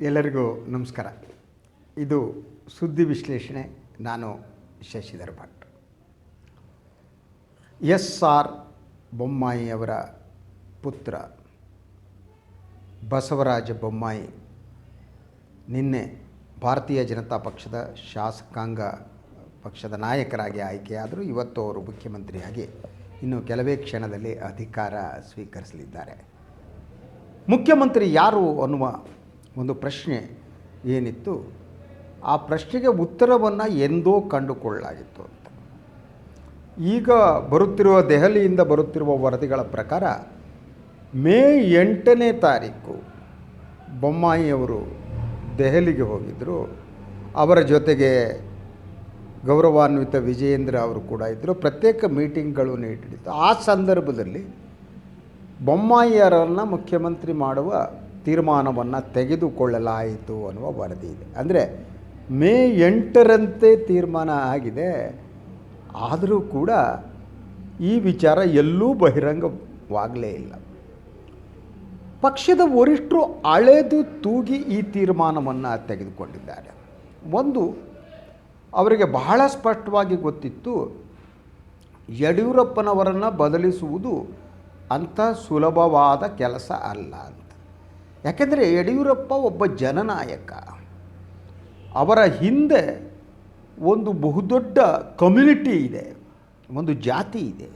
ಎಲ್ಲರಿಗೂ ನಮಸ್ಕಾರ. ಇದು ಸುದ್ದಿ ವಿಶ್ಲೇಷಣೆ. ನಾನು ಶಶಿಧರ್ ಭಟ್. ಎಸ್ ಆರ್ ಬೊಮ್ಮಾಯಿಯವರ ಪುತ್ರ ಬಸವರಾಜ ಬೊಮ್ಮಾಯಿ ನಿನ್ನೆ ಭಾರತೀಯ ಜನತಾ ಪಕ್ಷದ ಶಾಸಕಾಂಗ ಪಕ್ಷದ ನಾಯಕರಾಗಿ ಆಯ್ಕೆಯಾದರೂ ಇವತ್ತು ಅವರು ಮುಖ್ಯಮಂತ್ರಿಯಾಗಿ ಇನ್ನು ಕೆಲವೇ ಕ್ಷಣದಲ್ಲಿ ಅಧಿಕಾರ ಸ್ವೀಕರಿಸಲಿದ್ದಾರೆ. ಮುಖ್ಯಮಂತ್ರಿ ಯಾರು ಅನ್ನುವ ಒಂದು ಪ್ರಶ್ನೆ ಏನಿತ್ತು? ಆ ಪ್ರಶ್ನೆಗೆ ಉತ್ತರವನ್ನು ಎಂದೋ ಕಂಡುಕೊಳ್ಳಲಾಗಿತ್ತು ಅಂತ. ಈಗ ಬರುತ್ತಿರುವ ದೆಹಲಿಯಿಂದ ಬರುತ್ತಿರುವ ವರದಿಗಳ ಪ್ರಕಾರ, ಮೇ ಎಂಟನೇ ತಾರೀಕು ಬೊಮ್ಮಾಯಿಯವರು ದೆಹಲಿಗೆ ಹೋಗಿದ್ದರು ಅವರ ಜೊತೆಗೆ ಗೌರವಾನ್ವಿತ ವಿಜಯೇಂದ್ರ ಅವರು ಕೂಡ ಇದ್ದರು ಪ್ರತ್ಯೇಕ ಮೀಟಿಂಗ್ಗಳು ನೀಡಿತ್ತು ಆ ಸಂದರ್ಭದಲ್ಲಿ ಬೊಮ್ಮಾಯಿಯರನ್ನು ಮುಖ್ಯಮಂತ್ರಿ ಮಾಡುವ ತೀರ್ಮಾನವನ್ನು ತೆಗೆದುಕೊಳ್ಳಲಾಯಿತು ಅನ್ನುವ ವರದಿ ಇದೆ. ಅಂದರೆ ಮೇ ಎಂಟರಂತೆ ತೀರ್ಮಾನ ಆಗಿದೆ. ಆದರೂ ಕೂಡ ಈ ವಿಚಾರ ಎಲ್ಲೂ ಬಹಿರಂಗವಾಗಲೇ ಇಲ್ಲ. ಪಕ್ಷದ ವರಿಷ್ಠರು ಅಳೆದು ತೂಗಿ ಈ ತೀರ್ಮಾನವನ್ನು ತೆಗೆದುಕೊಂಡಿದ್ದಾರೆ. ಒಂದು, ಅವರಿಗೆ ಬಹಳ ಸ್ಪಷ್ಟವಾಗಿ ಗೊತ್ತಿತ್ತು, ಯಡಿಯೂರಪ್ಪನವರನ್ನು ಬದಲಿಸುವುದು ಅಂಥ ಸುಲಭವಾದ ಕೆಲಸ ಅಲ್ಲ ಯಾಕೆಂದರೆ ಯಡಿಯೂರಪ್ಪ ಒಬ್ಬ ಜನನಾಯಕ. ಅವರ ಹಿಂದೆ ಒಂದು ಬಹುದೊಡ್ಡ ಕಮ್ಯುನಿಟಿ ಇದೆ, ಒಂದು ಜಾತಿ ಇದೆ.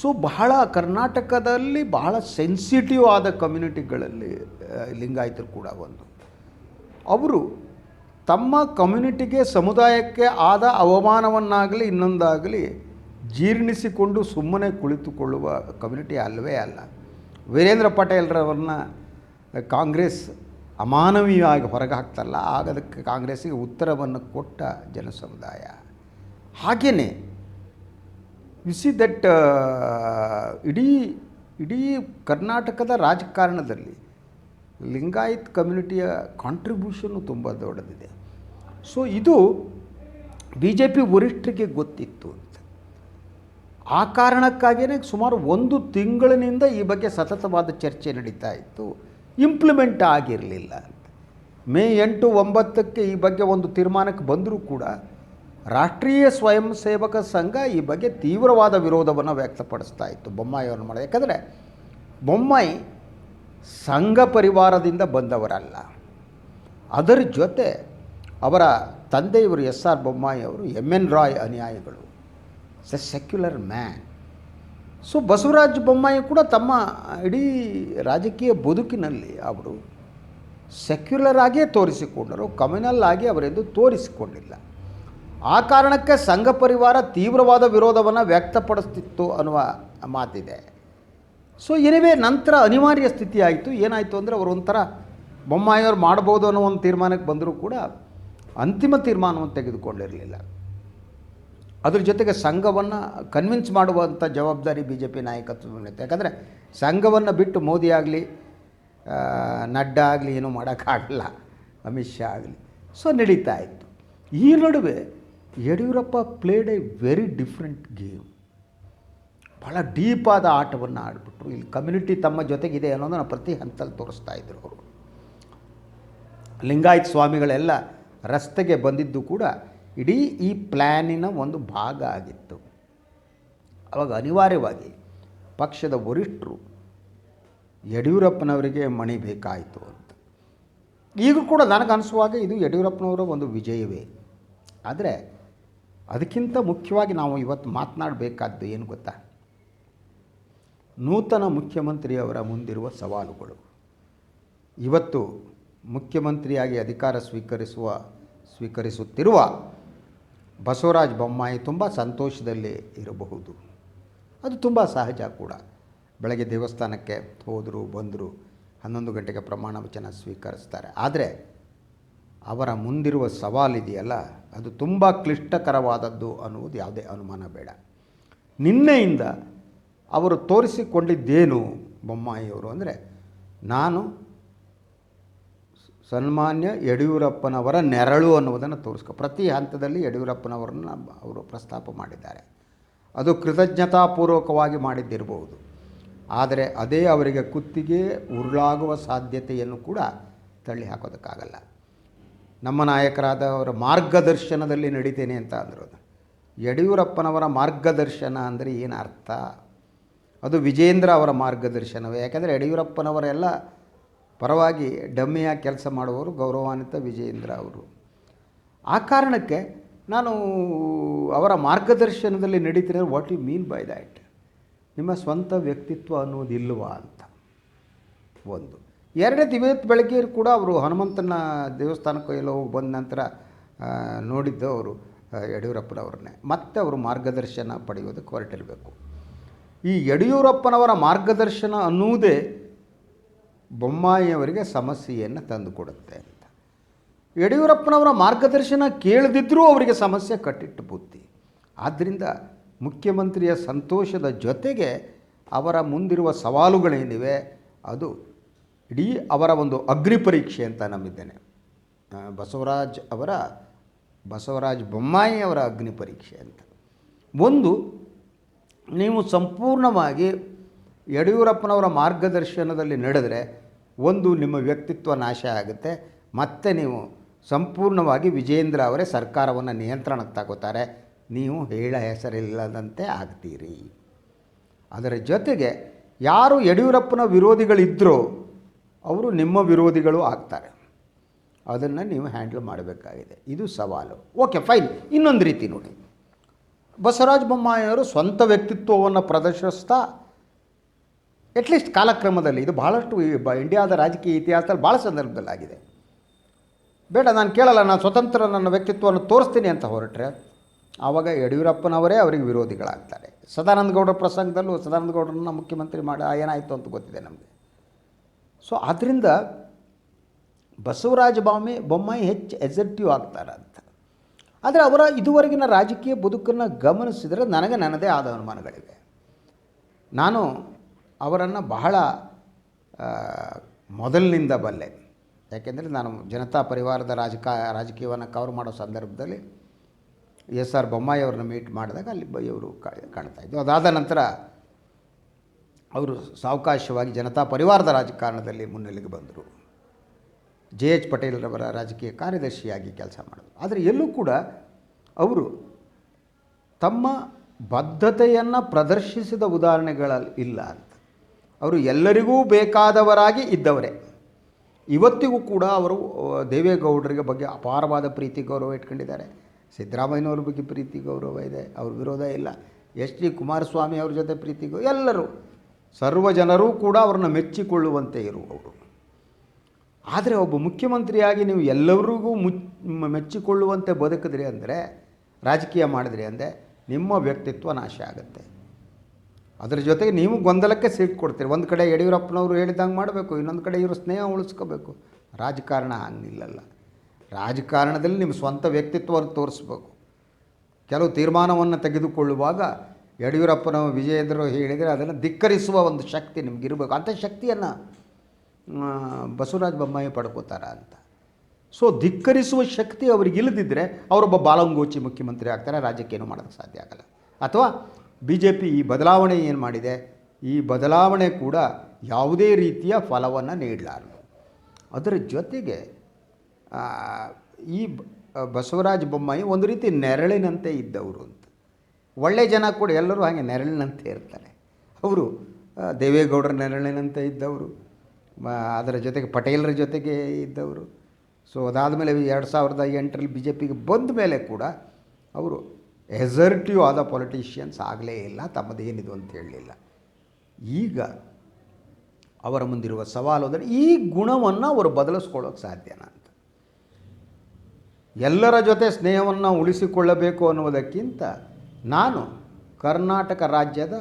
ಸೊ ಬಹಳ ಕರ್ನಾಟಕದಲ್ಲಿ ಬಹಳ ಸೆನ್ಸಿಟಿವ್ ಆದ ಕಮ್ಯುನಿಟಿಗಳಲ್ಲಿ ಲಿಂಗಾಯತರು ಕೂಡ ಒಂದು. ಅವರು ತಮ್ಮ ಕಮ್ಯುನಿಟಿಗೆ ಸಮುದಾಯಕ್ಕೆ ಆದ ಅವಮಾನವನ್ನಾಗಲಿ ಇನ್ನೊಂದಾಗಲಿ ಜೀರ್ಣಿಸಿಕೊಂಡು ಸುಮ್ಮನೆ ಕುಳಿತುಕೊಳ್ಳುವ ಕಮ್ಯುನಿಟಿ ಅಲ್ಲವೇ ಅಲ್ಲ. ವೀರೇಂದ್ರ ಪಟೇಲ್ರವ್ರನ್ನ ಕಾಂಗ್ರೆಸ್ ಅಮಾನವೀಯವಾಗಿ ಹೊರಗೆ ಹಾಕ್ತಲ್ಲ, ಆಗ ಅದಕ್ಕೆ ಕಾಂಗ್ರೆಸ್ಸಿಗೆ ಉತ್ತರವನ್ನು ಕೊಟ್ಟ ಜನಸಮುದಾಯ. ಹಾಗೆಯೇ ಯು ಸಿ ದಟ್ ಇಡೀ ಇಡೀ ಕರ್ನಾಟಕದ ರಾಜಕಾರಣದಲ್ಲಿ ಲಿಂಗಾಯತ್ ಕಮ್ಯುನಿಟಿಯ ಕಾಂಟ್ರಿಬ್ಯೂಷನ್ನು ತುಂಬ ದೊಡ್ಡದಿದೆ. ಸೊ ಇದು ಬಿ ಜೆ ಪಿ ವರಿಷ್ಠರಿಗೆ ಗೊತ್ತಿತ್ತು ಅಂತ. ಆ ಕಾರಣಕ್ಕಾಗಿಯೇ ಸುಮಾರು ಒಂದು ತಿಂಗಳಿನಿಂದ ಈ ಬಗ್ಗೆ ಸತತವಾದ ಚರ್ಚೆ ನಡೀತಾ ಇತ್ತು. ಇಂಪ್ಲಿಮೆಂಟ್ ಆಗಿರಲಿಲ್ಲ ಮೇ ಎಂಟು ಒಂಬತ್ತಕ್ಕೆ ಈ ಬಗ್ಗೆ ಒಂದು ತೀರ್ಮಾನಕ್ಕೆ ಬಂದರೂ ಕೂಡ ರಾಷ್ಟ್ರೀಯ ಸ್ವಯಂ ಸೇವಕ ಸಂಘ ಈ ಬಗ್ಗೆ ತೀವ್ರವಾದ ವಿರೋಧವನ್ನು ವ್ಯಕ್ತಪಡಿಸ್ತಾ ಇತ್ತು ಬೊಮ್ಮಾಯಿ ಅವ್ರನ್ನ ಮಾಡಿ ಯಾಕಂದರೆ ಬೊಮ್ಮಾಯಿ ಸಂಘ ಪರಿವಾರದಿಂದ ಬಂದವರಲ್ಲ. ಅದರ ಜೊತೆ ಅವರ ತಂದೆಯವರು ಎಸ್ ಆರ್ ಬೊಮ್ಮಾಯಿ ಅವರು ಎಂ ಎನ್ ರಾಯ್ ಅನುಯಾಯಿಗಳು. Secular man so Basavaraja Bommai ಕೂಡ ತಮ್ಮ ಇಡೀ ರಾಜಕೀಯ ಬದುಕಿನಲ್ಲಿ ಅವರು ಸೆಕ್ಯುಲರ್ ಆಗಿಯೇ ತೋರಿಸಿಕೊಂಡರು ಕಮ್ಯುನಲ್ ಆಗಿ ಅವರೆಂದು ತೋರಿಸಿಕೊಂಡಿಲ್ಲ. ಆ ಕಾರಣಕ್ಕೆ ಸಂಘ ಪರಿವಾರ ತೀವ್ರವಾದ ವಿರೋಧವನ್ನು ವ್ಯಕ್ತಪಡಿಸ್ತಿತ್ತು ಅನ್ನುವ ಮಾತಿದೆ. ಸೊ ಏನಿವೆ ನಂತರ ಅನಿವಾರ್ಯ ಸ್ಥಿತಿ ಆಯಿತು ಏನಾಯಿತು ಅಂದರೆ ಅವರು ಒಂಥರ ಬೊಮ್ಮಾಯಿಯವ್ರು ಮಾಡ್ಬೋದು ಅನ್ನೋ ಒಂದು ತೀರ್ಮಾನಕ್ಕೆ ಬಂದರೂ ಕೂಡ ಅಂತಿಮ ತೀರ್ಮಾನವನ್ನು ತೆಗೆದುಕೊಂಡಿರಲಿಲ್ಲ. ಅದ್ರ ಜೊತೆಗೆ ಸಂಘವನ್ನು ಕನ್ವಿನ್ಸ್ ಮಾಡುವಂಥ ಜವಾಬ್ದಾರಿ ಬಿ ಜೆ ಪಿ ನಾಯಕತ್ವ ಇರುತ್ತೆ ಯಾಕಂದರೆ ಸಂಘವನ್ನು ಬಿಟ್ಟು ಮೋದಿ ಆಗಲಿ ನಡ್ಡಾ ಆಗಲಿ ಏನೂ ಮಾಡೋಕ್ಕಾಗಲ್ಲ ಅಮಿತ್ ಶಾ ಆಗಲಿ. ಸೊ ನಡೀತಾ ಇತ್ತು. ಈ ನಡುವೆ Yediyurappa played a very different game ಭಾಳ ಡೀಪಾದ ಆಟವನ್ನು ಆಡಿಬಿಟ್ರು. ಇಲ್ಲಿ ಕಮ್ಯುನಿಟಿ ತಮ್ಮ ಜೊತೆಗಿದೆ ಅನ್ನೋದನ್ನು ಪ್ರತಿ ಹಂತದಲ್ಲಿ ತೋರಿಸ್ತಾ ಇದ್ದರು ಅವರು. ಲಿಂಗಾಯತ್ ಸ್ವಾಮಿಗಳೆಲ್ಲ ರಸ್ತೆಗೆ ಬಂದಿದ್ದು ಕೂಡ ಇಡೀ ಈ ಪ್ಲ್ಯಾನಿನ ಒಂದು ಭಾಗ ಆಗಿತ್ತು. ಅವಾಗ ಅನಿವಾರ್ಯವಾಗಿ ಪಕ್ಷದ ವರಿಷ್ಠರು ಯಡಿಯೂರಪ್ಪನವರಿಗೆ ಮಣಿ ಬೇಕಾಯಿತು ಅಂತ. ಈಗ ಕೂಡ ನನಗನ್ನಿಸುವಾಗ ಇದು ಯಡಿಯೂರಪ್ಪನವರ ಒಂದು ವಿಜಯವೇ. ಆದರೆ ಅದಕ್ಕಿಂತ ಮುಖ್ಯವಾಗಿ ನಾವು ಇವತ್ತು ಮಾತನಾಡಬೇಕಾದ್ದು ಏನು ಗೊತ್ತಾ? ನೂತನ ಮುಖ್ಯಮಂತ್ರಿಯವರ ಮುಂದಿರುವ ಸವಾಲುಗಳು. ಇವತ್ತು ಮುಖ್ಯಮಂತ್ರಿಯಾಗಿ ಅಧಿಕಾರ ಸ್ವೀಕರಿಸುವ, ಸ್ವೀಕರಿಸುತ್ತಿರುವ ಬಸವರಾಜ ಬೊಮ್ಮಾಯಿ ತುಂಬ ಸಂತೋಷದಲ್ಲಿ ಇರಬಹುದು. ಅದು ತುಂಬ ಸಹಜ ಕೂಡ. ಬೆಳಗ್ಗೆ ದೇವಸ್ಥಾನಕ್ಕೆ ಹೋದರು, ಬಂದರು, ಹನ್ನೊಂದು ಗಂಟೆಗೆ ಪ್ರಮಾಣ ವಚನ ಸ್ವೀಕರಿಸ್ತಾರೆ. ಆದರೆ ಅವರ ಮುಂದಿರುವ ಸವಾಲಿದೆಯಲ್ಲ, ಅದು ತುಂಬ ಕ್ಲಿಷ್ಟಕರವಾದದ್ದು ಅನ್ನುವುದು ಯಾವುದೇ ಅನುಮಾನ ಬೇಡ. ನಿನ್ನೆಯಿಂದ ಅವರು ತೋರಿಸಿಕೊಂಡಿದ್ದೇನು ಬೊಮ್ಮಾಯಿಯವರು ಅಂದರೆ, ನಾನು ಸನ್ಮಾನ್ಯ ಯಡಿಯೂರಪ್ಪನವರ ನೆರಳು ಅನ್ನುವುದನ್ನು ತೋರಿಸ್ಕೊ. ಪ್ರತಿ ಹಂತದಲ್ಲಿ ಯಡಿಯೂರಪ್ಪನವರನ್ನು ಅವರು ಪ್ರಸ್ತಾಪ ಮಾಡಿದ್ದಾರೆ. ಅದು ಕೃತಜ್ಞತಾಪೂರ್ವಕವಾಗಿ ಮಾಡಿದ್ದಿರಬಹುದು ಆದರೆ ಅದೇ ಅವರಿಗೆ ಕುತ್ತಿಗೆ ಉರುಳಾಗುವ ಸಾಧ್ಯತೆಯನ್ನು ಕೂಡ ತಳ್ಳಿ ಹಾಕೋದಕ್ಕಾಗಲ್ಲ. ನಮ್ಮ ನಾಯಕರಾದ ಅವರ ಮಾರ್ಗದರ್ಶನದಲ್ಲಿ ನಡೀತೇನೆ ಅಂತ ಅಂದರು ಯಡಿಯೂರಪ್ಪನವರ ಮಾರ್ಗದರ್ಶನ ಅಂದರೆ ಏನು ಅರ್ಥ ಅದು ವಿಜೇಂದ್ರ ಅವರ ಮಾರ್ಗದರ್ಶನವೇ. ಯಾಕೆಂದರೆ ಯಡಿಯೂರಪ್ಪನವರೆಲ್ಲ ಪರವಾಗಿ ಡಮ್ಮಿಯಾಗಿ ಕೆಲಸ ಮಾಡುವವರು ಗೌರವಾನ್ವಿತ ವಿಜಯೇಂದ್ರ ಅವರು. ಆ ಕಾರಣಕ್ಕೆ ನಾನು ಅವರ ಮಾರ್ಗದರ್ಶನದಲ್ಲಿ ನಡೀತಿರ what you mean by that ನಿಮ್ಮ ಸ್ವಂತ ವ್ಯಕ್ತಿತ್ವ ಅನ್ನೋದಿಲ್ವಾ ಅಂತ. ಒಂದು. ಎರಡನೇ ಇವತ್ತು ಬೆಳಗ್ಗೆ ಕೂಡ ಅವರು ಹನುಮಂತನ ದೇವಸ್ಥಾನಕ್ಕೆ ಎಲ್ಲೋ ಬಂದ ನಂತರ ನೋಡಿದ್ದು ಅವರು ಯಡಿಯೂರಪ್ಪನವ್ರನ್ನೇ. ಮತ್ತೆ ಅವರು ಮಾರ್ಗದರ್ಶನ ಪಡೆಯೋದಕ್ಕೆ ಹೊರಟಿರಬೇಕು. ಈ ಯಡಿಯೂರಪ್ಪನವರ ಮಾರ್ಗದರ್ಶನ ಅನ್ನುವುದೇ ಬೊಮ್ಮಾಯಿಯವರಿಗೆ ಸಮಸ್ಯೆಯನ್ನು ತಂದುಕೊಡುತ್ತೆ ಅಂತ. ಯಡಿಯೂರಪ್ಪನವರ ಮಾರ್ಗದರ್ಶನ ಕೇಳದಿದ್ದರೂ ಅವರಿಗೆ ಸಮಸ್ಯೆ ಕಟ್ಟಿಟ್ಟು ಬುದ್ಧಿ. ಆದ್ದರಿಂದ ಮುಖ್ಯಮಂತ್ರಿಯ ಸಂತೋಷದ ಜೊತೆಗೆ ಅವರ ಮುಂದಿರುವ ಸವಾಲುಗಳೇನಿವೆ, ಅದು ಇಡೀ ಅವರ ಒಂದು ಅಗ್ನಿ ಪರೀಕ್ಷೆ ಅಂತ ನಂಬಿದ್ದೇನೆ. ಬಸವರಾಜ್ ಅವರ, ಬಸವರಾಜ್ ಬೊಮ್ಮಾಯಿ ಅವರ ಅಗ್ನಿ ಪರೀಕ್ಷೆ ಅಂತ. ಒಂದು, ನೀವು ಸಂಪೂರ್ಣವಾಗಿ ಯಡಿಯೂರಪ್ಪನವರ ಮಾರ್ಗದರ್ಶನದಲ್ಲಿ ನಡೆದರೆ ಒಂದು ನಿಮ್ಮ ವ್ಯಕ್ತಿತ್ವ ನಾಶ ಆಗುತ್ತೆ, ಮತ್ತೆ ನೀವು ಸಂಪೂರ್ಣವಾಗಿ ವಿಜೇಂದ್ರ ಅವರೇ ಸರ್ಕಾರವನ್ನು ನಿಯಂತ್ರಣಕ್ಕೆ ತಗೋತಾರೆ. ನೀವು ಹೇಳ ಹೆಸರಿಲ್ಲದಂತೆ ಆಗ್ತೀರಿ. ಅದರ ಜೊತೆಗೆ ಯಾರು ಯಡಿಯೂರಪ್ಪನ ವಿರೋಧಿಗಳಿದ್ದರೂ ಅವರು ನಿಮ್ಮ ವಿರೋಧಿಗಳು ಆಗ್ತಾರೆ. ಅದನ್ನು ನೀವು ಹ್ಯಾಂಡಲ್ ಮಾಡಬೇಕಾಗಿದೆ. ಇದು ಸವಾಲು. Okay, fine. ಇನ್ನೊಂದು ರೀತಿ ನೋಡಿ. ಬಸವರಾಜ ಬೊಮ್ಮಾಯಿಯವರು ಸ್ವಂತ ವ್ಯಕ್ತಿತ್ವವನ್ನು ಪ್ರದರ್ಶಿಸ್ತಾ ಅಟ್ಲೀಸ್ಟ್ ಕಾಲಕ್ರಮದಲ್ಲಿ ಇದು ಭಾಳಷ್ಟು ಇಂಡಿಯಾದ ರಾಜಕೀಯ ಇತಿಹಾಸದಲ್ಲಿ ಭಾಳ ಸಂದರ್ಭದಲ್ಲಾಗಿದೆ. ಬೇಡ, ನಾನು ಕೇಳಲ್ಲ, ನಾನು ಸ್ವತಂತ್ರ ನನ್ನ ವ್ಯಕ್ತಿತ್ವವನ್ನು ತೋರಿಸ್ತೀನಿ ಅಂತ ಹೊರಟ್ರೆ ಆವಾಗ ಯಡಿಯೂರಪ್ಪನವರೇ ಅವರಿಗೆ ವಿರೋಧಿಗಳಾಗ್ತಾರೆ. ಸದಾನಂದ ಗೌಡರ ಪ್ರಸಂಗದಲ್ಲೂ ಸದಾನಂದ ಗೌಡರನ್ನ ಮುಖ್ಯಮಂತ್ರಿ ಮಾಡಿ ಏನಾಯಿತು ಅಂತ ಗೊತ್ತಿದೆ ನಮಗೆ. ಸೊ ಆದ್ದರಿಂದ ಬಸವರಾಜ ಬಾಮಿ, ಬೊಮ್ಮಾಯಿ ಹೆಚ್ಚು ಎಜೆಕ್ಟಿವ್ ಆಗ್ತಾರೆ ಅಂತ. ಆದರೆ ಅವರ ಇದುವರೆಗಿನ ರಾಜಕೀಯ ಬದುಕನ್ನು ಗಮನಿಸಿದರೆ ನನಗೆ ನನ್ನದೇ ಆದ ಅನುಮಾನಗಳಿವೆ. ನಾನು ಅವರನ್ನು ಬಹಳ ಮೊದಲಿನಿಂದ ಬಲ್ಲೆ. ಯಾಕೆಂದರೆ ನಾನು ಜನತಾ ಪರಿವಾರದ ರಾಜಕ, ರಾಜಕೀಯವನ್ನು ಕವರ್ ಮಾಡೋ ಸಂದರ್ಭದಲ್ಲಿ ಎಸ್ ಆರ್ ಬೊಮ್ಮಾಯಿ ಅವ್ರನ್ನ ಮೀಟ್ ಮಾಡಿದಾಗ ಅಲ್ಲಿ ಇವರು ಕಾಣ್ತಾ ಇದ್ದರು ಅದಾದ ನಂತರ ಅವರು ಸಾವಕಾಶವಾಗಿ ಜನತಾ ಪರಿವಾರದ ರಾಜಕಾರಣದಲ್ಲಿ ಮುನ್ನೆಲೆಗೆ ಬಂದರು. ಜೆ ಎಚ್ ಪಟೇಲ್ರವರ ರಾಜಕೀಯ ಕಾರ್ಯದರ್ಶಿಯಾಗಿ ಕೆಲಸ ಮಾಡಿದ್ರು. ಆದರೆ ಎಲ್ಲೂ ಕೂಡ ಅವರು ತಮ್ಮ ಬದ್ಧತೆಯನ್ನು ಪ್ರದರ್ಶಿಸಿದ ಉದಾಹರಣೆಗಳಲ್ಲಿ ಇಲ್ಲ ಅಂತ. ಅವರು ಎಲ್ಲರಿಗೂ ಬೇಕಾದವರಾಗಿ ಇದ್ದವರೇ. ಇವತ್ತಿಗೂ ಕೂಡ ಅವರು ದೇವೇಗೌಡರಿಗೆ ಬಗ್ಗೆ ಅಪಾರವಾದ ಪ್ರೀತಿ ಗೌರವ ಇಟ್ಕೊಂಡಿದ್ದಾರೆ. ಸಿದ್ದರಾಮಯ್ಯನವ್ರ ಬಗ್ಗೆ ಪ್ರೀತಿ ಗೌರವ ಇದೆ, ಅವ್ರ ವಿರೋಧ ಇಲ್ಲ. ಎಚ್ ಡಿ ಕುಮಾರಸ್ವಾಮಿ ಅವ್ರ ಜೊತೆ ಪ್ರೀತಿ ಎಲ್ಲರೂ, ಸರ್ವ ಜನರೂ ಕೂಡ ಅವ್ರನ್ನ ಮೆಚ್ಚಿಕೊಳ್ಳುವಂತೆ ಇರುವವರು ಆದರೆ ಒಬ್ಬ ಮುಖ್ಯಮಂತ್ರಿಯಾಗಿ ನೀವು ಎಲ್ಲರಿಗೂ ಮುಚ್ ಮೆಚ್ಚಿಕೊಳ್ಳುವಂತೆ ಬದುಕಿದ್ರಿ ಅಂದರೆ, ರಾಜಕೀಯ ಮಾಡಿದ್ರಿ ಅಂದರೆ, ನಿಮ್ಮ ವ್ಯಕ್ತಿತ್ವ ನಾಶ ಆಗುತ್ತೆ. ಅದರ ಜೊತೆಗೆ ನೀವು ಗೊಂದಲಕ್ಕೆ ಸೀಟ್ ಕೊಡ್ತೀರಿ. ಒಂದು ಕಡೆ ಯಡಿಯೂರಪ್ಪನವರು ಹೇಳಿದಂಗೆ ಮಾಡಬೇಕು, ಇನ್ನೊಂದು ಕಡೆ ಇವರು ಸ್ನೇಹ ಉಳಿಸ್ಕೋಬೇಕು. ರಾಜಕಾರಣ ಹಂಗಿಲ್ಲಲ್ಲ. ರಾಜಕಾರಣದಲ್ಲಿ ನಿಮ್ಮ ಸ್ವಂತ ವ್ಯಕ್ತಿತ್ವವನ್ನು ತೋರಿಸ್ಬೇಕು. ಕೆಲವು ತೀರ್ಮಾನವನ್ನು ತೆಗೆದುಕೊಳ್ಳುವಾಗ ಯಡಿಯೂರಪ್ಪನ ವಿಜಯೇಂದ್ರ ಹೇಳಿದರೆ ಅದನ್ನು ಧಿಕ್ಕರಿಸುವ ಒಂದು ಶಕ್ತಿ ನಿಮಗಿರಬೇಕು. ಅಂಥ ಶಕ್ತಿಯನ್ನು ಬಸವರಾಜ ಬೊಮ್ಮಾಯಿ ಪಡ್ಕೋತಾರ ಅಂತ. ಸೊ ಧಿಕ್ಕರಿಸುವ ಶಕ್ತಿ ಅವ್ರಿಗೆ ಇಲ್ಲದಿದ್ದರೆ ಅವರೊಬ್ಬ ಬಾಲಂಗೋಚಿ ಮುಖ್ಯಮಂತ್ರಿ ಆಗ್ತಾರೆ. ರಾಜ್ಯಕ್ಕೇನು ಮಾಡೋಕ್ಕೆ ಸಾಧ್ಯ ಆಗಲ್ಲ. ಅಥವಾ ಬಿ ಜೆ ಪಿ ಈ ಬದಲಾವಣೆ ಏನು ಮಾಡಿದೆ? ಈ ಬದಲಾವಣೆ ಕೂಡ ಯಾವುದೇ ರೀತಿಯ ಫಲವನ್ನು ನೀಡಲಾರದು. ಅದರ ಜೊತೆಗೆ ಈ ಬಸವರಾಜ ಬೊಮ್ಮಾಯಿ ಒಂದು ರೀತಿ ನೆರಳಿನಂತೆ ಇದ್ದವರು ಅಂತ. ಒಳ್ಳೆ ಜನ ಕೂಡ ಎಲ್ಲರೂ ಹಾಗೆ ನೆರಳಿನಂತೆ ಇರ್ತಾರೆ. ಅವರು ದೇವೇಗೌಡರ ನೆರಳಿನಂತೆ ಇದ್ದವರು ಅದರ ಜೊತೆಗೆ ಪಟೇಲರ ಜೊತೆಗೆ ಇದ್ದವರು. ಸೊ, ಅದಾದಮೇಲೆ ಎರಡು ಸಾವಿರದ ಎಂಟರಲ್ಲಿ ಬಿ ಜೆ ಪಿಗೆ ಬಂದ ಮೇಲೆ ಕೂಡ ಅವರು ಎಸರ್ಟಿವ್ ಆದ ಪೊಲಿಟಿಷಿಯನ್ಸ್ ಆಗಲೇ ಇಲ್ಲ, ತಮ್ಮದೇನಿದು ಅಂತ ಹೇಳಲಿಲ್ಲ. ಈಗ ಅವರ ಮುಂದಿರುವ ಸವಾಲು ಅಂದರೆ ಈ ಗುಣವನ್ನು ಅವರು ಬದಲಿಸ್ಕೊಳ್ಳೋಕೆ ಸಾಧ್ಯನಾ ಅಂತ. ಎಲ್ಲರ ಜೊತೆ ಸ್ನೇಹವನ್ನು ಉಳಿಸಿಕೊಳ್ಳಬೇಕು ಅನ್ನುವುದಕ್ಕಿಂತ ನಾನು ಕರ್ನಾಟಕ ರಾಜ್ಯದ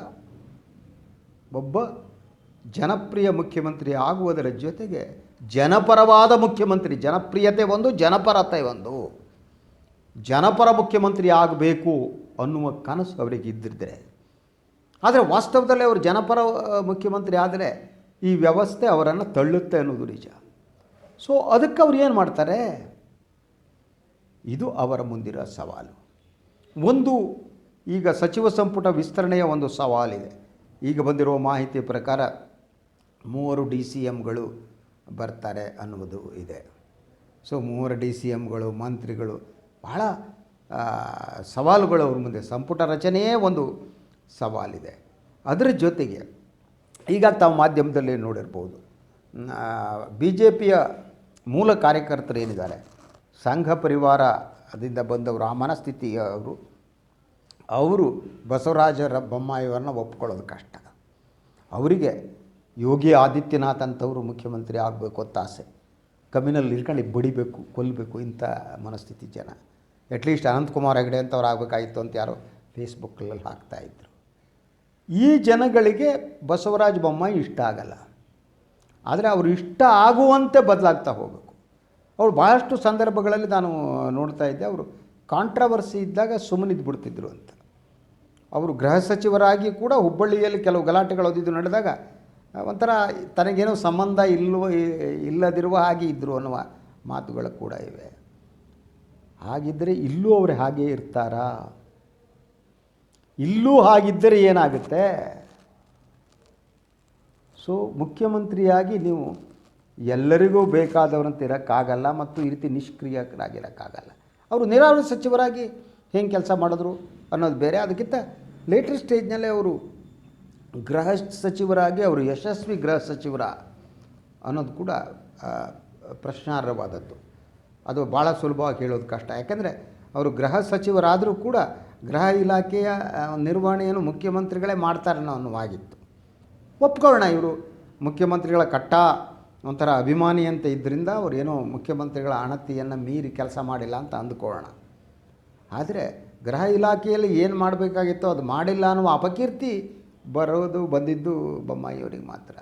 ಒಬ್ಬ ಜನಪ್ರಿಯ ಮುಖ್ಯಮಂತ್ರಿ ಆಗುವುದರ ಜೊತೆಗೆ ಜನಪರವಾದ ಮುಖ್ಯಮಂತ್ರಿ, ಜನಪ್ರಿಯತೆ ಒಂದು, ಜನಪರತೆ ಒಂದು. ಜನಪರ ಮುಖ್ಯಮಂತ್ರಿ ಆಗಬೇಕು ಅನ್ನುವ ಕನಸು ಅವರಿಗೆ ಇದ್ದಿದ್ದರೆ ಆದರೆ ವಾಸ್ತವದಲ್ಲಿ ಅವರು ಜನಪರ ಮುಖ್ಯಮಂತ್ರಿ ಆದರೆ ಈ ವ್ಯವಸ್ಥೆ ಅವರನ್ನು ತಳ್ಳುತ್ತೆ ಅನ್ನೋದು ನಿಜ. ಸೊ ಅದಕ್ಕೆ ಅವ್ರು ಏನು ಮಾಡ್ತಾರೆ? ಇದು ಅವರ ಮುಂದಿರೋ ಸವಾಲು. ಒಂದು, ಈಗ ಸಚಿವ ಸಂಪುಟ ವಿಸ್ತರಣೆಯ ಒಂದು ಸವಾಲಿದೆ. ಈಗ ಬಂದಿರುವ ಮಾಹಿತಿ ಪ್ರಕಾರ ಮೂವರು ಡಿ ಸಿ ಎಮ್ಗಳು ಬರ್ತಾರೆ ಅನ್ನುವುದು ಇದೆ. ಸೊ ಮೂವರು ಡಿ ಸಿ ಎಮ್ಗಳು ಮಂತ್ರಿಗಳು ಬಹಳ ಸವಾಲುಗಳು ಅವ್ರ ಮುಂದೆ. ಸಂಪುಟ ರಚನೆಯೇ ಒಂದು ಸವಾಲಿದೆ. ಅದರ ಜೊತೆಗೆ ಈಗ ತಾವು ಮಾಧ್ಯಮದಲ್ಲಿ ನೋಡಿರ್ಬೋದು. ಬಿ ಜೆ ಪಿಯ ಮೂಲ ಕಾರ್ಯಕರ್ತರು ಏನಿದ್ದಾರೆ? ಸಂಘ ಪರಿವಾರದಿಂದ ಬಂದವರು, ಆ ಮನಸ್ಥಿತಿಯವರು ಅವರು ಬಸವರಾಜರ ಬೊಮ್ಮಾಯಿಯವರನ್ನ ಒಪ್ಕೊಳ್ಳೋದು ಕಷ್ಟ. ಅವರಿಗೆ ಯೋಗಿ ಆದಿತ್ಯನಾಥ್ ಅಂತವರು ಮುಖ್ಯಮಂತ್ರಿ ಆಗಬೇಕು ಅಂತ ಆಸೆ. ಕಮ್ಮಿನಲ್ಲಿ ಇಟ್ಕೊಂಡು ಬಡಿಬೇಕು ಕೊಲ್ಲಬೇಕು ಇಂಥ ಮನಸ್ಥಿತಿ ಜನ. ಅಟ್ಲೀಸ್ಟ್ ಅನಂತಕುಮಾರ್ ಹೆಗಡೆ ಅಂತವ್ರು ಆಗಬೇಕಾಗಿತ್ತು ಅಂತ ಯಾರೋ ಫೇಸ್ಬುಕ್ಕಲ್ಲಿ ಹಾಕ್ತಾಯಿದ್ರು ಈ ಜನಗಳಿಗೆ ಬಸವರಾಜ ಬೊಮ್ಮಾಯಿ ಇಷ್ಟ ಆಗಲ್ಲ. ಆದರೆ ಅವರು ಇಷ್ಟ ಆಗುವಂತೆ ಬದಲಾಗ್ತಾ ಹೋಗಬೇಕು. ಅವರು ಭಾಳಷ್ಟು ಸಂದರ್ಭಗಳಲ್ಲಿ ನಾನು ನೋಡ್ತಾ ಇದ್ದೆ, ಅವರು ಕಾಂಟ್ರವರ್ಸಿ ಇದ್ದಾಗ ಸುಮ್ಮನಿದ್ದು ಬಿಡ್ತಿದ್ರು ಅಂತ. ಅವರು ಗೃಹ ಸಚಿವರಾಗಿ ಕೂಡ ಹುಬ್ಬಳ್ಳಿಯಲ್ಲಿ ಕೆಲವು ಗಲಾಟೆಗಳು ಓದಿದ್ದು ನಡೆದಾಗ ಒಂಥರ ತನಗೇನೋ ಸಂಬಂಧ ಇಲ್ಲವ ಇಲ್ಲದಿರುವ ಹಾಗೆ ಇದ್ದರು ಅನ್ನುವ ಮಾತುಗಳು ಕೂಡ ಇವೆ. ಹಾಗಿದ್ದರೆ ಇಲ್ಲೂ ಅವರು ಹಾಗೇ ಇರ್ತಾರಾ? ಇಲ್ಲೂ ಹಾಗಿದ್ದರೆ ಏನಾಗುತ್ತೆ? ಸೊ ಮುಖ್ಯಮಂತ್ರಿಯಾಗಿ ನೀವು ಎಲ್ಲರಿಗೂ ಬೇಕಾದವರಂತ ಇರೋಕ್ಕಾಗಲ್ಲ ಮತ್ತು ಈ ರೀತಿ ನಿಷ್ಕ್ರಿಯರಾಗಿರೋಕ್ಕಾಗಲ್ಲ. ಅವರು ನೀರಾವರಿ ಸಚಿವರಾಗಿ ಹೆಂಗೆ ಕೆಲಸ ಮಾಡಿದ್ರು ಅನ್ನೋದು ಬೇರೆ. ಅದಕ್ಕಿಂತ ಲೇಟರ್ ಸ್ಟೇಜ್ನಲ್ಲೇ ಅವರು ಗೃಹ ಸಚಿವರಾಗಿ, ಅವರು ಯಶಸ್ವಿ ಗೃಹ ಸಚಿವರ ಅನ್ನೋದು ಕೂಡ ಪ್ರಶ್ನಾರ್ಹವಾದದ್ದು. ಅದು ಭಾಳ ಸುಲಭವಾಗಿ ಹೇಳೋದು ಕಷ್ಟ. ಯಾಕೆಂದರೆ ಅವರು ಗೃಹ ಸಚಿವರಾದರೂ ಕೂಡ ಗೃಹ ಇಲಾಖೆಯ ನಿರ್ವಹಣೆಯನ್ನು ಮುಖ್ಯಮಂತ್ರಿಗಳೇ ಮಾಡ್ತಾರೆ ಅನ್ನೋವಾಗಿತ್ತು ಒಪ್ಕೊಳ್ಳೋಣ ಇವರು. ಮುಖ್ಯಮಂತ್ರಿಗಳ ಕಟ್ಟ ಒಂಥರ ಅಭಿಮಾನಿ ಅಂತ ಇದ್ದರಿಂದ ಅವ್ರು ಏನೋ ಮುಖ್ಯಮಂತ್ರಿಗಳ ಅಣತಿಯನ್ನು ಮೀರಿ ಕೆಲಸ ಮಾಡಿಲ್ಲ ಅಂತ ಅಂದುಕೊಳ್ಳೋಣ. ಆದರೆ ಗೃಹ ಇಲಾಖೆಯಲ್ಲಿ ಏನು ಮಾಡಬೇಕಾಗಿತ್ತೋ ಅದು ಮಾಡಿಲ್ಲ ಅನ್ನುವ ಅಪಕೀರ್ತಿ ಬರೋದು ಬಂದಿದ್ದು ಬೊಮ್ಮಾಯಿಯವರಿಗೆ ಮಾತ್ರ.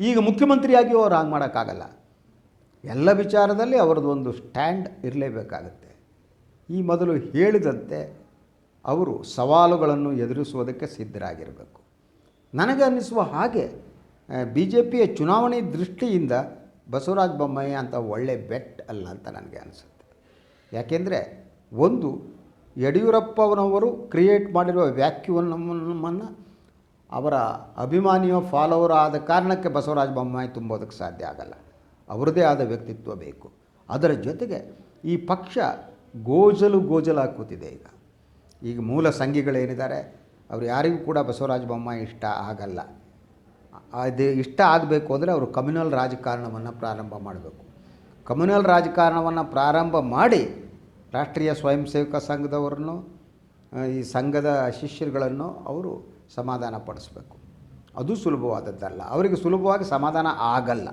ಈಗ ಮುಖ್ಯಮಂತ್ರಿಯಾಗಿಯೂ ಅವ್ರು ಹಾಗೆ ಮಾಡೋಕ್ಕಾಗಲ್ಲ. ಎಲ್ಲ ವಿಚಾರದಲ್ಲಿ ಅವರದ್ದು ಒಂದು ಸ್ಟ್ಯಾಂಡ್ ಇರಲೇಬೇಕಾಗುತ್ತೆ. ಈ ಮೊದಲು ಹೇಳಿದಂತೆ ಅವರು ಸವಾಲುಗಳನ್ನು ಎದುರಿಸುವುದಕ್ಕೆ ಸಿದ್ಧರಾಗಿರಬೇಕು. ನನಗೆ ಅನ್ನಿಸುವ ಹಾಗೆ ಬಿ ಜೆ ಪಿಯ ಚುನಾವಣೆ ದೃಷ್ಟಿಯಿಂದ ಬಸವರಾಜ ಬೊಮ್ಮಾಯಿ ಅಂತ ಒಳ್ಳೆ ಬೆಟ್ ಅಲ್ಲ ಅಂತ ನನಗೆ ಅನಿಸುತ್ತೆ. ಯಾಕೆಂದರೆ ಒಂದು, ಯಡಿಯೂರಪ್ಪನವರು ಕ್ರಿಯೇಟ್ ಮಾಡಿರುವ ವ್ಯಾಕ್ಯೂವನ್ನು ಅವರ ಅಭಿಮಾನಿಯೋ ಫಾಲೋವರ್ ಆದ ಕಾರಣಕ್ಕೆ ಬಸವರಾಜ ಬೊಮ್ಮಾಯಿ ತುಂಬೋದಕ್ಕೆ ಸಾಧ್ಯ ಆಗಲ್ಲ. ಅವರದೇ ಆದ ವ್ಯಕ್ತಿತ್ವ ಬೇಕು. ಅದರ ಜೊತೆಗೆ ಈ ಪಕ್ಷ ಗೋಜಲು ಗೋಜಲಾಕೂತಿದೆ ಈಗ. ಈಗ ಮೂಲ ಸಂಘಿಗಳೇನಿದ್ದಾರೆ, ಅವರು ಯಾರಿಗೂ ಕೂಡ ಬಸವರಾಜ ಬೊಮ್ಮಾಯಿ ಇಷ್ಟ ಆಗಲ್ಲ. ಅದು ಇಷ್ಟ ಆಗಬೇಕು ಅಂದರೆ ಅವರು ಕಮ್ಯುನಲ್ ರಾಜಕಾರಣವನ್ನು ಪ್ರಾರಂಭ ಮಾಡಬೇಕು. ಕಮ್ಯುನಲ್ ರಾಜಕಾರಣವನ್ನು ಪ್ರಾರಂಭ ಮಾಡಿ ರಾಷ್ಟ್ರೀಯ ಸ್ವಯಂ ಸೇವಕ ಸಂಘದವರನ್ನು ಈ ಸಂಘದ ಶಿಷ್ಯರುಗಳನ್ನು ಅವರು ಸಮಾಧಾನ ಪಡಿಸ್ಬೇಕು. ಅದು ಸುಲಭವಾದದ್ದಲ್ಲ. ಅವರಿಗೆ ಸುಲಭವಾಗಿ ಸಮಾಧಾನ ಆಗಲ್ಲ.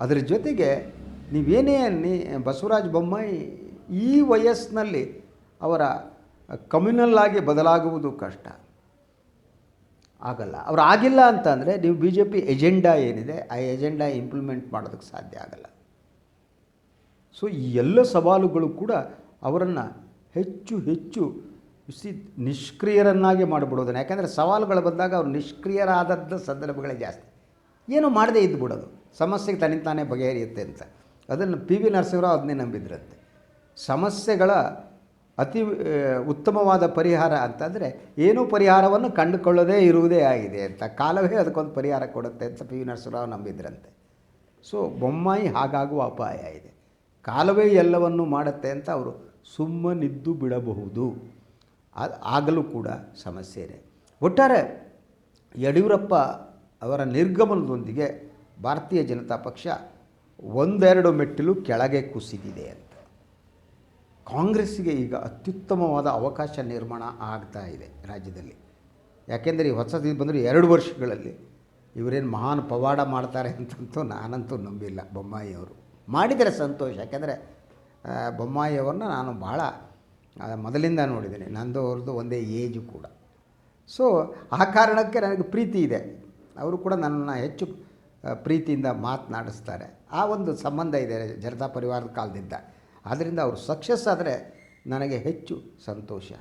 ಅದರ ಜೊತೆಗೆ ನೀವೇನೇ ಅನ್ನಿ, ಬಸವರಾಜ ಬೊಮ್ಮಾಯಿ ಈ ವಯಸ್ಸಿನಲ್ಲಿ ಅವರ ಕಮ್ಯುನಲ್ ಆಗಿ ಬದಲಾಗುವುದು ಕಷ್ಟ. ಆಗಲ್ಲ. ಅವ್ರು ಆಗಿಲ್ಲ ಅಂತಂದರೆ ನೀವು ಬಿ ಜೆ ಪಿ ಎಜೆಂಡಾ ಏನಿದೆ, ಆ ಎಜೆಂಡಾ ಇಂಪ್ಲಿಮೆಂಟ್ ಮಾಡೋದಕ್ಕೆ ಸಾಧ್ಯ ಆಗಲ್ಲ. ಸೊ ಈ ಎಲ್ಲ ಸವಾಲುಗಳು ಕೂಡ ಅವರನ್ನು ಹೆಚ್ಚು ಹೆಚ್ಚು ಸಿ ನಿಷ್ಕ್ರಿಯರನ್ನಾಗಿ ಮಾಡಿಬಿಡೋದನ್ನು. ಯಾಕೆಂದರೆ ಸವಾಲುಗಳು ಬಂದಾಗ ಅವ್ರು ನಿಷ್ಕ್ರಿಯರಾದದ್ದ ಸಂದರ್ಭಗಳೇ ಜಾಸ್ತಿ. ಏನು ಮಾಡದೇ ಇದ್ದು ಬಿಡೋದು ಸಮಸ್ಯೆಗೆ ತನ್ನ ತಾನೇ ಬಗೆಹರಿಯುತ್ತೆ ಅಂತ. ಅದನ್ನು ಪಿ ವಿ ನರಸಿಂಹರಾವ್ ಅದನ್ನೇ ನಂಬಿದ್ರಂತೆ. ಸಮಸ್ಯೆಗಳ ಅತಿ ಉತ್ತಮವಾದ ಪರಿಹಾರ ಅಂತಂದರೆ ಏನೂ ಪರಿಹಾರವನ್ನು ಕಂಡುಕೊಳ್ಳೋದೇ ಇರುವುದೇ ಆಗಿದೆ ಅಂತ. ಕಾಲವೇ ಅದಕ್ಕೊಂದು ಪರಿಹಾರ ಕೊಡುತ್ತೆ ಅಂತ ಪಿ ವಿ ನರಸಿಂಹರಾವ್ ನಂಬಿದ್ರಂತೆ. ಸೊ, ಬೊಮ್ಮಾಯಿ ಹಾಗಾಗುವ ಅಪಾಯ ಇದೆ. ಕಾಲವೇ ಎಲ್ಲವನ್ನು ಮಾಡುತ್ತೆ ಅಂತ ಅವರು ಸುಮ್ಮನಿದ್ದು ಬಿಡಬಹುದು. ಅದು, ಆಗಲೂ ಕೂಡ ಸಮಸ್ಯೆ ಇದೆ. ಒಟ್ಟಾರೆ ಯಡಿಯೂರಪ್ಪ ಅವರ ನಿರ್ಗಮನದೊಂದಿಗೆ ಭಾರತೀಯ ಜನತಾ ಪಕ್ಷ ಒಂದೆರಡು ಮೆಟ್ಟಿಲು ಕೆಳಗೆ ಕುಸಿದಿದೆ ಅಂತ. ಕಾಂಗ್ರೆಸ್ಸಿಗೆ ಈಗ ಅತ್ಯುತ್ತಮವಾದ ಅವಕಾಶ ನಿರ್ಮಾಣ ಆಗ್ತಾ ಇದೆ ರಾಜ್ಯದಲ್ಲಿ. ಯಾಕೆಂದರೆ ಈ ಹೊಸದು ಬಂದರೆ ಎರಡು ವರ್ಷಗಳಲ್ಲಿ ಇವರೇನು ಮಹಾನ್ ಪವಾಡ ಮಾಡ್ತಾರೆ ಅಂತಂತೂ ನಾನಂತೂ ನಂಬಿಲ್ಲ ಬೊಮ್ಮಾಯಿಯವರು ಮಾಡಿದರೆ ಸಂತೋಷ, ಯಾಕೆಂದರೆ ಬೊಮ್ಮಾಯಿ ಬೊಮ್ಮಾಯಿಯವ್ರನ್ನ ನಾನು ಭಾಳ ಮೊದಲಿಂದ ನೋಡಿದ್ದೀನಿ. ನಂದು ಅವ್ರದ್ದು ಒಂದೇ ಏಜು ಕೂಡ. ಸೊ ಆ ಕಾರಣಕ್ಕೆ ನನಗೆ ಪ್ರೀತಿ ಇದೆ. ಅವರು ಕೂಡ ನನ್ನನ್ನು ಹೆಚ್ಚು ಪ್ರೀತಿಯಿಂದ ಮಾತನಾಡಿಸ್ತಾರೆ. ಆ ಒಂದು ಸಂಬಂಧ ಇದೆ ಜನತಾ ಪರಿವಾರದ ಕಾಲದಿಂದ. ಆದ್ದರಿಂದ ಅವರು ಸಕ್ಸಸ್ ಆದರೆ ನನಗೆ ಹೆಚ್ಚು ಸಂತೋಷ.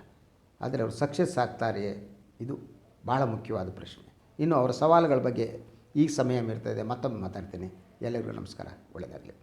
ಆದರೆ ಅವರು ಸಕ್ಸಸ್ ಆಗ್ತಾರೆಯೇ ಇದು ಭಾಳ ಮುಖ್ಯವಾದ ಪ್ರಶ್ನೆ. ಇನ್ನು ಅವರ ಸವಾಲುಗಳ ಬಗ್ಗೆ ಈಗ ಸಮಯ ಮೀರ್ತಾ ಇದೆ. ಮತ್ತೊಮ್ಮೆ ಮಾತಾಡ್ತೀನಿ. ಎಲ್ಲರಿಗೂ ನಮಸ್ಕಾರ. ಒಳ್ಳೆಯದಾಗಲಿ